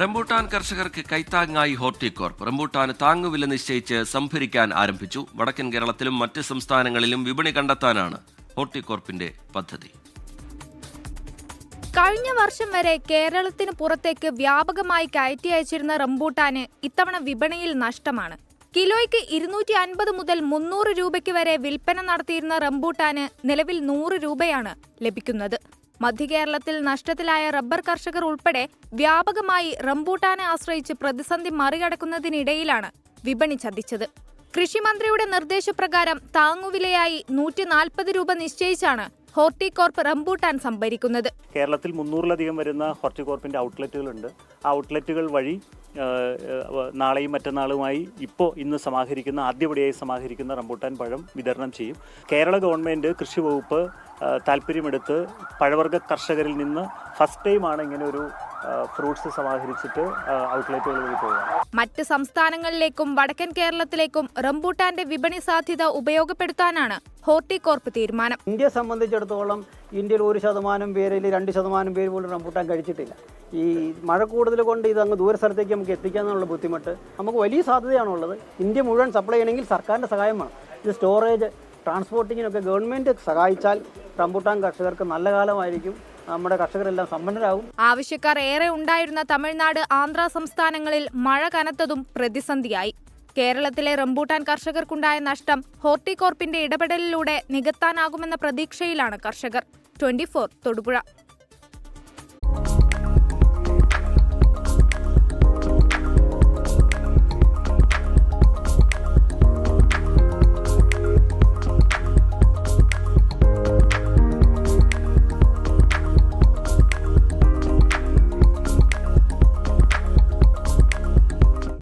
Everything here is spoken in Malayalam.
റംബൂട്ടാൻ കർഷകർക്ക് കൈത്താങ്ങായി ഹോർട്ടികോർപ്പ് റംബൂട്ടാന് താങ്ങുവില നിശ്ചയിച്ച് സംഭരിക്കാൻ ആരംഭിച്ചു. വടക്കൻ കേരളത്തിലും മറ്റ് സംസ്ഥാനങ്ങളിലും വിപണി കണ്ടെത്താനാണ് ഹോർട്ടികോർപ്പിന്റെ പദ്ധതി. കഴിഞ്ഞ വർഷം വരെ കേരളത്തിന് പുറത്തേക്ക് വ്യാപകമായി കയറ്റി അയച്ചിരുന്ന റംബൂട്ടാന് ഇത്തവണ വിപണിയിൽ നഷ്ടമാണ്. കിലോയ്ക്ക് ഇരുന്നൂറ്റി അൻപത് മുതൽ മുന്നൂറ് രൂപയ്ക്ക് വരെ വിൽപ്പന നടത്തിയിരുന്ന റംബൂട്ടാന് നിലവിൽ നൂറ് രൂപയാണ് ലഭിക്കുന്നത്. മധ്യകേരളത്തിൽ നഷ്ടത്തിലായ റബ്ബർ കർഷകർ ഉൾപ്പെടെ വ്യാപകമായി റംബൂട്ടാനെ ആശ്രയിച്ച് പ്രതിസന്ധി മറികടക്കുന്നതിനിടയിലാണ് വിപണി ചതിച്ചത്. കൃഷിമന്ത്രിയുടെ നിർദ്ദേശപ്രകാരം താങ്ങുവിലയായി നൂറ്റി നാൽപ്പത് രൂപ നിശ്ചയിച്ചാണ് ഹോർട്ടികോർപ്പ് റംബൂട്ടാൻ സംഭരിക്കുന്നത്. കേരളത്തിൽ മുന്നൂറിലധികം വരുന്ന ഹോർട്ടികോർപ്പിന്റെ ഔട്ട്ലെറ്റുകൾ ഉണ്ട് ആ ഔട്ട്ലെറ്റുകൾ വഴി നാളെയും മറ്റന്നാളുമായി ഇപ്പോൾ ഇന്ന് സമാഹരിക്കുന്ന ആദ്യപടിയായി സമാഹരിക്കുന്ന റംബൂട്ടാൻ പഴം വിതരണം ചെയ്യും. കേരള ഗവൺമെന്റ് കൃഷി വകുപ്പ് താല്പര്യമെടുത്ത് പഴവർഗ കർഷകരിൽ നിന്ന് ഫസ്റ്റ് ടൈമാണ് ഇങ്ങനെ ഒരു ഫ്രൂട്ട്സ് സമാഹരിച്ചിട്ട് ഔട്ട്ലെറ്റുകൾ വഴി പോകുക മറ്റ് സംസ്ഥാനങ്ങളിലേക്കും വടക്കൻ കേരളത്തിലേക്കും റംബൂട്ടാന്റെ വിപണി സാധ്യത ഉപയോഗപ്പെടുത്താനാണ് ഹോർട്ടികോർപ്പ് തീരുമാനം. ഇന്ത്യയെ സംബന്ധിച്ചിടത്തോളം ഇന്ത്യയിൽ ഒരു ശതമാനം പേരിൽ രണ്ട് ശതമാനം പേര് പോലും റംബൂട്ടാൻ കഴിച്ചിട്ടില്ല. ഈ മഴ കൂടുതൽ കൊണ്ട് ഇത് അങ്ങ് ദൂര സ്ഥലത്തേക്ക് നമുക്ക് എത്തിക്കാന്നുള്ള ബുദ്ധിമുട്ട് നമുക്ക് വലിയ സാധ്യതയാണുള്ളത്. ഇന്ത്യ മുഴുവൻ സപ്ലൈ ചെയ്യണമെങ്കിൽ സർക്കാരിന്റെ സഹായം വേണം. ഇത് സ്റ്റോറേജ് ട്രാൻസ്പോർട്ടിങ്ങിനൊക്കെ ഗവൺമെന്റ് സഹായിച്ചാൽ റംബൂട്ടാൻ കർഷകർക്ക് നല്ല കാലമായിരിക്കും. നമ്മുടെ കർഷകരെല്ലാം സമ്പന്നരാകും. ആവശ്യക്കാർ ഏറെ ഉണ്ടായിരുന്ന തമിഴ്നാട് ആന്ധ്ര സംസ്ഥാനങ്ങളിൽ മഴ കനത്തതും പ്രതിസന്ധിയായി. കേരളത്തിലെ റംബൂട്ടാൻ കർഷകർക്കുണ്ടായ നഷ്ടം ഹോർട്ടികോർപ്പിന്റെ ഇടപെടലിലൂടെ നികത്താനാകുമെന്ന പ്രതീക്ഷയിലാണ് കർഷകർ. ട്വന്റി തൊടുപുഴ.